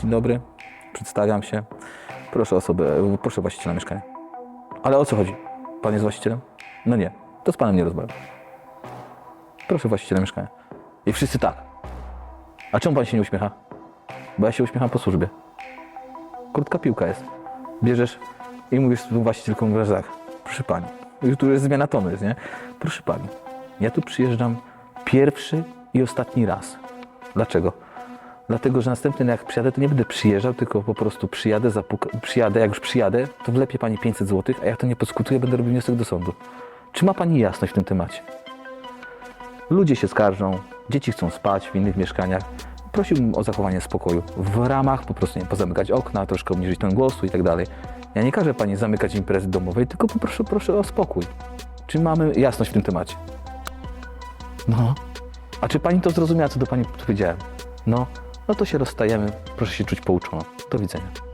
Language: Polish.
Dzień dobry, przedstawiam się. Proszę osobę, proszę właściciela mieszkania. Ale o co chodzi? Pan jest właścicielem? No nie, to z panem nie rozmawiam. Proszę właściciela mieszkania. I wszyscy tak. A czemu pan się nie uśmiecha? Bo ja się uśmiecham po służbie. Krótka piłka jest. Bierzesz i mówisz właścicielkom, mówisz tak, proszę pani, już tu jest zmiana tonu, jest, nie? Proszę pani, ja tu przyjeżdżam pierwszy i ostatni raz. Dlaczego? Dlatego, że następny jak przyjadę, to nie będę przyjeżdżał, tylko po prostu przyjadę, zapuka, przyjadę, jak już przyjadę, to wlepie pani 500 zł, a jak to nie poskutuje, będę robił wniosek do sądu. Czy ma pani jasność w tym temacie? Ludzie się skarżą, dzieci chcą spać w innych mieszkaniach. Prosiłbym o zachowanie spokoju w ramach, po prostu nie pozamykać okna, troszkę obniżyć ton głosu i tak dalej. Ja nie każę pani zamykać imprezy domowej, tylko poproszę proszę o spokój. Czy mamy jasność w tym temacie? No. A czy pani to zrozumiała, co do pani powiedziałem? No. No to się rozstajemy. Proszę się czuć pouczoną. Do widzenia.